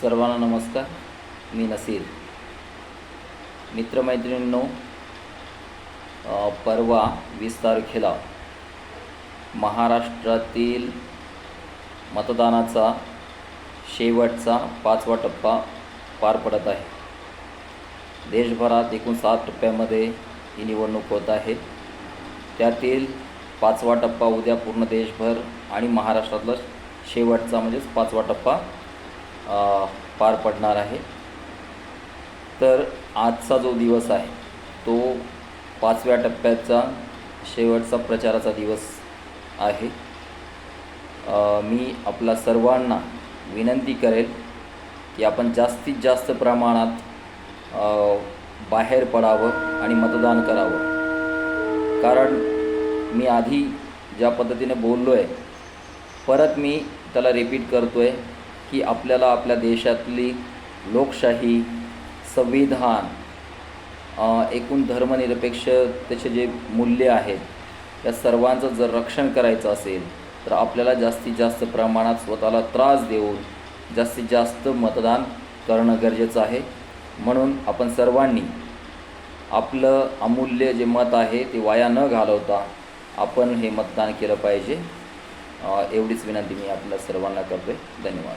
सर्वांना नमस्कार मी नसीर. मित्रमैत्रिणींनो परवा वीस तारखेला महाराष्ट्रातील मतदानाचा शेवटचा पाचवा टप्पा पार पडत आहे. देशभरात एकूण सात टप्प्यामध्ये ही निवडणूक होत आहे. त्यातील पाचवा टप्पा उद्या पूर्ण देशभर आणि महाराष्ट्रातला शेवटचा म्हणजेच पाचवा टप्पा पार पडणार आहे. तर आजचा जो दिवस आहे तो पाचव्या टप्प्याचा शेवटचा प्रचाराचा दिवस आहे. मी आपला सर्वांना विनंती करेल की आपण जास्तीत जास्त प्रमाणात बाहेर पडावं आणि मतदान करावं. कारण मी आधी ज्या पद्धतीने बोललो आहे परत मी त्याला रिपीट करतो आहे की आपल्याला आपल्या देशातली लोकशाही संविधान एकूण धर्मनिरपेक्ष त्याचे जे मूल्य आहेत या सर्वांचं जर रक्षण करायचं असेल तर आपल्याला जास्तीत जास्त प्रमाणात स्वतःला त्रास देऊन जास्तीत जास्त मतदान करणं गरजेचं आहे. म्हणून आपण सर्वांनी आपलं अमूल्य जे मत आहे ते वाया न घालवता आपण हे मतदान केलं पाहिजे. एवढीच विनंती मी आपल्या सर्वांना करतो आहे धन्यवाद.